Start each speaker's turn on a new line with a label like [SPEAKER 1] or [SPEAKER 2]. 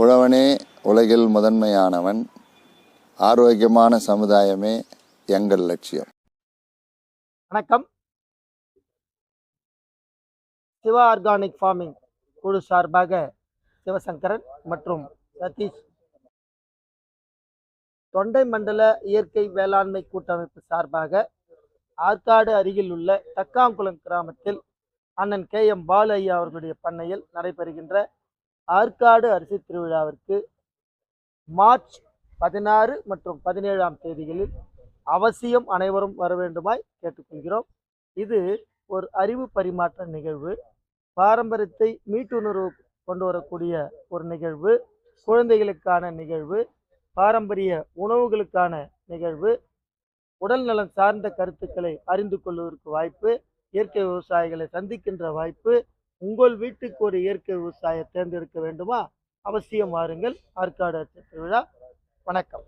[SPEAKER 1] உழவனே உலகில் முதன்மையானவன் ஆரோக்கியமான சமுதாயமே எங்கள் லட்சியம்.
[SPEAKER 2] வணக்கம். சிவா ஆர்கானிக் ஃபார்மிங் குழு சார்பாக சிவசங்கரன் மற்றும் சதீஷ். தொண்டை மண்டல இயற்கை வேளாண்மை கூட்டமைப்பு சார்பாக ஆற்காடு அருகில் உள்ள தக்காங்குளம் கிராமத்தில் அண்ணன் கே எம் பாலு ஐயா அவர்களுடைய பண்ணையில் நடைபெறுகின்ற ஆற்காடு அரிசி திருவிழாவிற்கு மார்ச் பதினாறு மற்றும் பதினேழாம் தேதிகளில் அவசியம் அனைவரும் வர வேண்டுமாய் கேட்டுக்கொள்கிறோம். இது ஒரு அறிவு பரிமாற்ற நிகழ்வு. பாரம்பரியத்தை மீட்டுணர்வு கொண்டு வரக்கூடிய ஒரு நிகழ்வு. குழந்தைகளுக்கான நிகழ்வு. பாரம்பரிய உணவுகளுக்கான நிகழ்வு. உடல் நலம் சார்ந்த கருத்துக்களை அறிந்து கொள்வதற்கு வாய்ப்பு. இயற்கை விவசாயிகளை சந்திக்கின்ற வாய்ப்பு. உங்கள் வீட்டுக்கு ஒரு இயற்கை விவசாயம் தேர்ந்தெடுக்க வேண்டுமா? அவசியம் வாருங்கள். ஆற்காடு திருவிழா வணக்கம்.